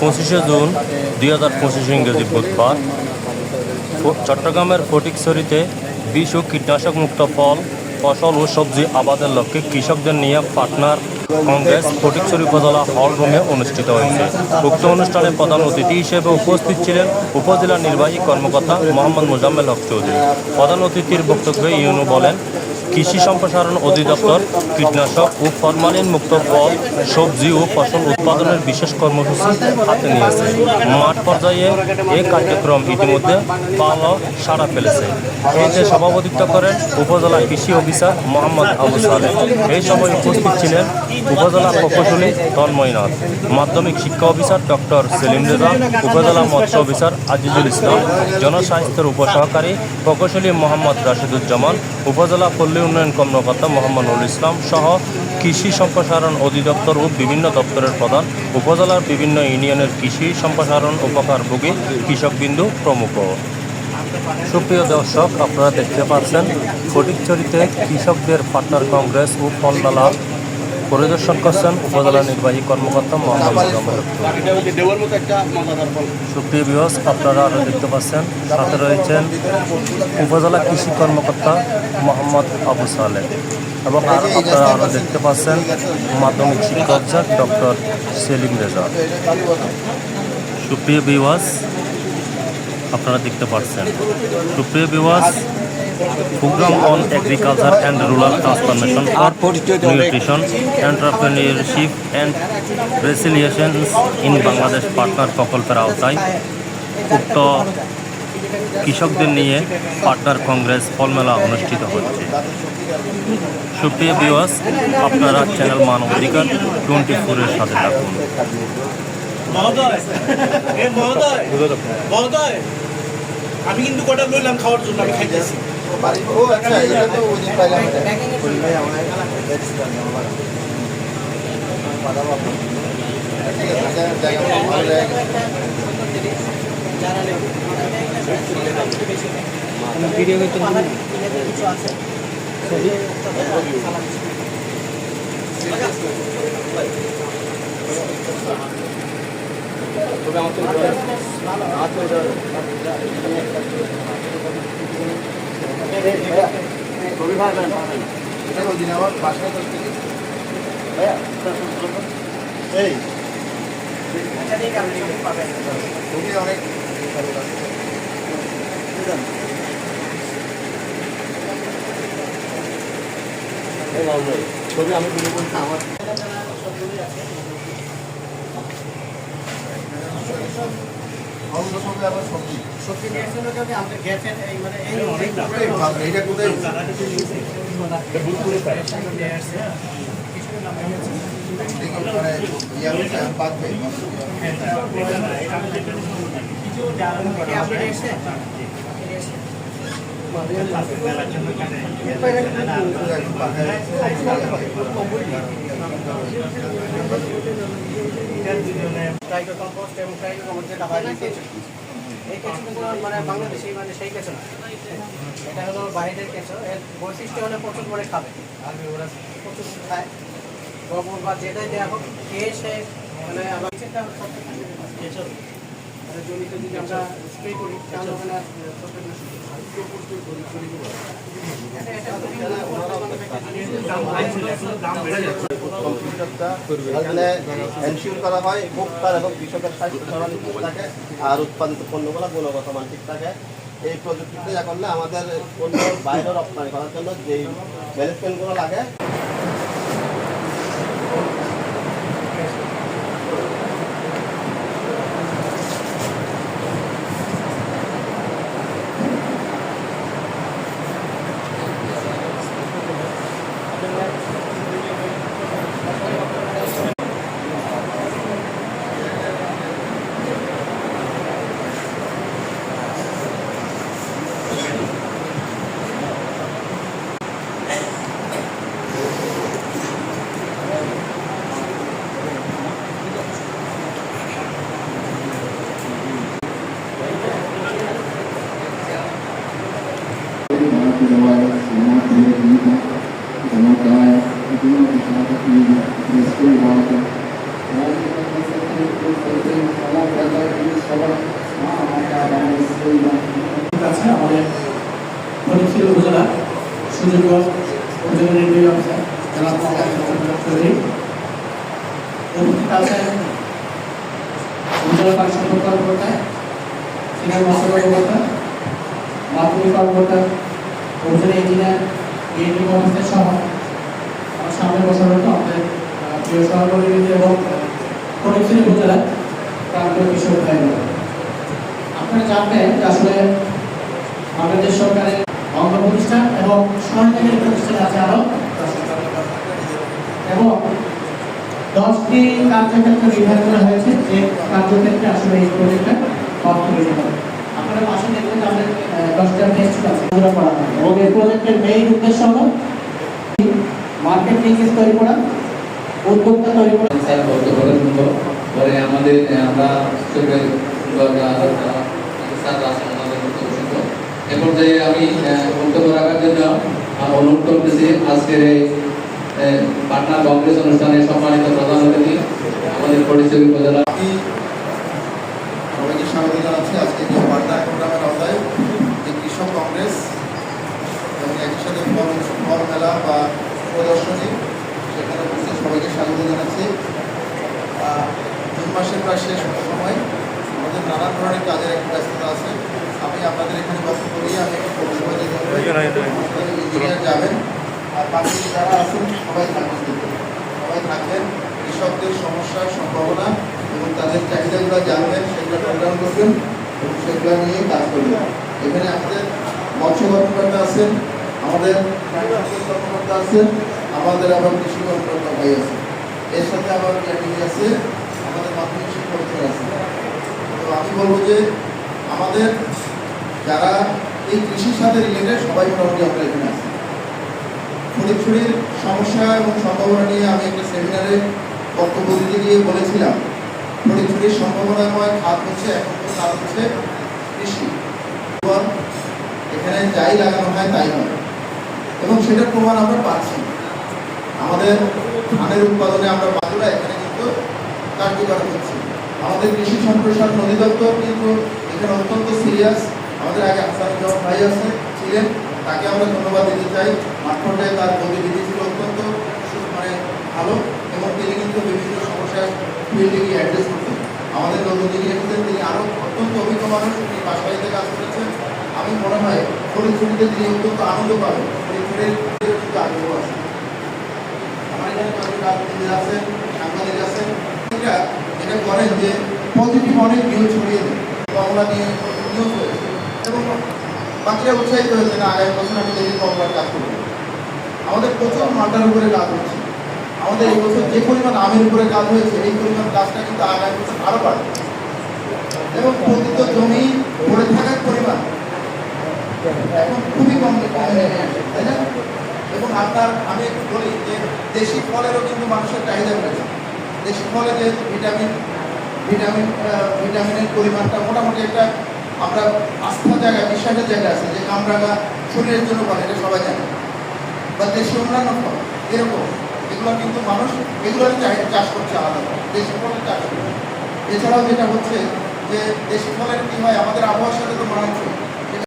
পঁচিশে জুন দুই হাজার পঁচিশ ইংরেজি বুধবার। চট্টগ্রামের ফটিকছড়িতে বিষ ও কীটনাশক মুক্ত ফল, ফসল ও সবজি আবাদের লক্ষ্যে কৃষকদের নিয়ে পাটনার কংগ্রেস ফটিকছড়ি উপজেলা হল রুমে অনুষ্ঠিত হয়েছে। উক্ত অনুষ্ঠানে প্রধান অতিথি হিসেবে উপস্থিত ছিলেন উপজেলা নির্বাহী কর্মকর্তা মোহাম্মদ মোজাম্মেল হক চৌধুরী। প্রধান অতিথির বক্তব্যে ইউনু বলেন কৃষি সম্প্রসারণ অধিদপ্তর, কীটনাশক ও ফরমালিন মুক্ত ফল, সবজি ও ফসল উৎপাদনের বিশেষ কর্মসূচি হাতে নিয়েছে। মাঠ পর্যায়ে এই কার্যক্রম ইতিমধ্যে ভালো সাড়া ফেলেছে। এতে সভাপতিত্ব করেন উপজেলা কৃষি অফিসার মোহাম্মদ আবু সালেহ। এই সময় উপস্থিত ছিলেন উপজেলা প্রকৌশলী তন্ময়নাথ মাধ্যমিক শিক্ষা অফিসার ডক্টর সেলিম রেজা, উপজেলা মৎস্য অফিসার আজিজুল ইসলাম, জনস্বাস্থ্যের উপসহকারী প্রকৌশলী মোহাম্মদ রাশিদুজ্জামান, উপজেলা পল্লী উন্নয়ন কর্মকর্তা মোহাম্মদ নুরুল ইসলাম সহ কৃষি সম্প্রসারণ অধিদপ্তর ও বিভিন্ন দপ্তরের প্রধান, উপজেলার বিভিন্ন ইউনিয়নের কৃষি সম্প্রসারণ উপকারভোগী কৃষকবিন্দু প্রমুখ। সুপ্রিয় দর্শক, আপনারা দেখতে পাচ্ছেন ফটিকচরিতে কৃষকদের পার্টনার কংগ্রেস ও ফলমেলা পরিদর্শন করছেন উপজেলা নির্বাহী কর্মকর্তা মোহাম্মদ সুপ্রিয় বিহস আপনারা আরও দেখতে পাচ্ছেন সাথে রয়েছেন উপজেলা কৃষি কর্মকর্তা মোহাম্মদ আবু সালেহ। এবং আর আপনারা আরও দেখতে পাচ্ছেন মাধ্যমিক শিক্ষা অফিসার ডক্টর সেলিম রেজা। সুপ্রিয় বিওয়াস আপনারা দেখতে পাচ্ছেন। Supriya Biswas program on agriculture and rural transformation for nutrition entrepreneurship and resilience in Bangladesh partner প্রকল্পের আওতায়। উক্ত কৃষকদের নিয়ে পার্টনার কংগ্রেস ফলমেলা অনুষ্ঠিত হচ্ছে। সুপ্রিয় বিওয়াস আপনারা চ্যানেল মানব অধিকার টোয়েন্টি ফোরের সাথে থাকুন। মহোদয় মহোদয় আমি কিন্তু কটা লইলাম খাওয়ার জন্য আমি খাইতেছি। ও আচ্ছা এটা তো ওই দিন পাইলাম ওই দিন আমার বাসায় তো এই খুবই অনেক ছবি আমি তুলে বলছি আমার অন্য সঙ্গে আবার সবজি সত্যি নিয়ে এসে যদি আমাদের গেছেন এই মানে এই অনেক এই ভাব, এইটা কোথায় নিয়ে আসছে দেখি মানে ইয়ে হচ্ছে পাকবে আপনি এসে ট্রাইকো কম্পোস্ট এবং যেটা হয় এই কেঁচো। এই কেঁচোগুলো মানে বাংলাদেশি মানে সেই কেঁচো এটা হলো বাইরের কেঁচো এর বৈশিষ্ট্য হলে প্রচুর করে খাবে আর ওরা প্রচুর খায় গোবর বা যেটাই দেওয়া হোক মানে সেটা কেঁচো জমিতে যদি আমরা স্প্রে করি, তাহলে ওখানে এখানে এনশিওর করা হয় ভোক্তার এবং কৃষকের স্বাস্থ্য ঠিক থাকে, আর উৎপাদিত পণ্যগুলো গুণগত মান ঠিক থাকে। এই প্রযুক্তিতে যা করলে আমাদের পণ্য বাইরে রপ্তানি করার জন্য যেই ম্যানেজমেন্টগুলো লাগে সুযোগ্য উপস্থিত আছেন কর্মকর্তা মাধ্যমিক কর্মকর্তা উপজেলা ইঞ্জিনিয়ার বিএনপি কর্মকর্তা সহ আমার সামনে বসা রয়েছে আমাদের প্রিয় এবং ফটিকছড়ি উপজেলা প্রান্তীয় কৃষক ভাইরা আপনারা জানবেন যে আসলে বাংলাদেশ সরকারের অঙ্গ প্রতিষ্ঠান এবং সরকারি প্রতিষ্ঠান আছে আরও এবং দশটি কার্যক্ষেত্র নির্ধারণ করা হয়েছে যে কার্যক্ষেত্রে আসলে এই প্রজেক্টটা অর্থ বেশি হবে। আপনারা পাশে দেখবেন আমাদের দশটা টেস্ট আছে। করা এবং এই প্রজেক্টের মেইন উদ্দেশ্য হলো মার্কেট লিঙ্কেজ তৈরি করা, উদ্যোক্তা তৈরি করা। স্যার বক্তব্যের পরে আমাদের, আমরা স্যার আছেন আমাদের বক্তব্য শুনব এ পর্যায়ে আমি বক্তব্য রাখার জন্য অনুরোধ করতেছি, আজকের এই পাটনা কংগ্রেস অনুষ্ঠানে সম্মানিত প্রধান অতিথি, আমাদের পরিচয় উপজেলা সবাইকে স্বাগত জানাচ্ছি আজকে যে বার্তা প্রোগ্রামের আওতায় যে কৃষক কংগ্রেস এবং একই সাথে ফল ফল মেলা বা প্রদর্শনী, সেখানে উপস্থিত সবাইকে স্বাগত জানাচ্ছি। জুন মাসের প্রায় শেষ সময়, আমাদের নানান ধরনের কাজের একটা ব্যস্ততা আছে। আপনাদের এখানে আমি একটু ইঞ্জিনিয়ার যাবেন আর বাকি যারা আছেন সবাই থাকবেন। সবাই থাকবেন কৃষকদের সমস্যার সম্ভাবনা এবং তাদের চাহিদাগুলো জানবেন সেগুলো প্রোগ্রাম করবেন এবং সেগুলো নিয়ে কাজ করবেন। এখানে আমাদের মৎস্য কর্মকর্তা আছেন আমাদের কর্মকর্তা আছেন আমাদের আবার কৃষি কর্মকর্তা ভাই আছে। এর সাথে আবার বিআরটি আছে আমাদের মাধ্যমিক শিক্ষক আছে। তো আমি বলব যে আমাদের যারা এই কৃষির সাথে রিলেটেড সবাই মোটামুটি আমরা এখানে আছি। ফটিকছড়ির সমস্যা এবং সম্ভাবনা নিয়ে আমি একটা সেমিনারে বক্তব্য দিতে গিয়ে বলেছিলাম ফটিকছড়ির সম্ভাবনাময় খাত হচ্ছে এখন খাত হচ্ছে কৃষি। এখানে যাই লাগানো হয় তাই হয়। এবং সেটার প্রমাণ আমরা পাচ্ছি। আমাদের ধানের উৎপাদনে আমরা বাদুরা এখানে কিন্তু কার্যকর হচ্ছে আমাদের কৃষি সম্প্রসারণ অধিদপ্তর কিন্তু এখানে অত্যন্ত সিরিয়াস আমাদের আগে হাসানুজ্জামান ভাই আছে, ছিলেন, তাকে আমরা ধন্যবাদ দিতে চাই। মাঠ পর্যায়ে তার গতিবিধি ছিল অত্যন্ত মানে ভালো এবং তিনি কিন্তু বিভিন্ন সমস্যার ফিল্ডে গিয়ে অ্যাড্রেস করতেন। আমাদের যিনি এসেছেন তিনি আরও অত্যন্ত অভিজ্ঞ মানুষ, তিনি বাসাবাড়িতে কাজ করেছেন। আমি মনে হয় ফরিদপুরিতে তিনি অত্যন্ত আনন্দ পাবেন। ফরিদপুরের কিন্তু আগ্রহ আছে। আমার এখানে কয়েকজন রাজনীতিবিদ আছেন, সাংবাদিক আছেন। এটা করেন যে পজিটিভ অনেক নিউজ ছড়িয়ে দেন কমলা নিয়ে নিউজ হয়েছে এবং বাকিরা উৎসাহিত হয়েছে না আগামী বছর আমি দেখি কমলার কাজ করব। আমাদের প্রচুর মালটার উপরে কাজ হচ্ছে। আমাদের এই বছর যে পরিমাণ আমের উপরে কাজ হয়েছে, এই পরিমাণ কাজটা কিন্তু আগামী বছর আরও বাড়বে। এবং প্রকৃত জমি পড়ে থাকার পরিমাণ এখন খুবই কম তাই না? এবং আপনার, আমি বলি যে দেশি ফলেরও কিন্তু মানুষের চাহিদা বেড়েছে। দেশি ফলে যেহেতু ভিটামিন ভিটামিন ভিটামিনের পরিমাণটা মোটামুটি একটা আমরা আস্থার জায়গা বিশ্বাসের জায়গা আছে, যে কামরাঙা শরীরের জন্য বলে এটা সবাই জানে। বা দেশে অন্যান্য ফল, এরকম। এগুলো কিন্তু মানুষ এগুলো চাষ করছে আলাদা দেশি ফলের চাষ করছে। এছাড়াও যেটা হচ্ছে যে, দেশি ফলের কী হয়, আমাদের আবহাওয়ার সাথে তো মানাচ্ছে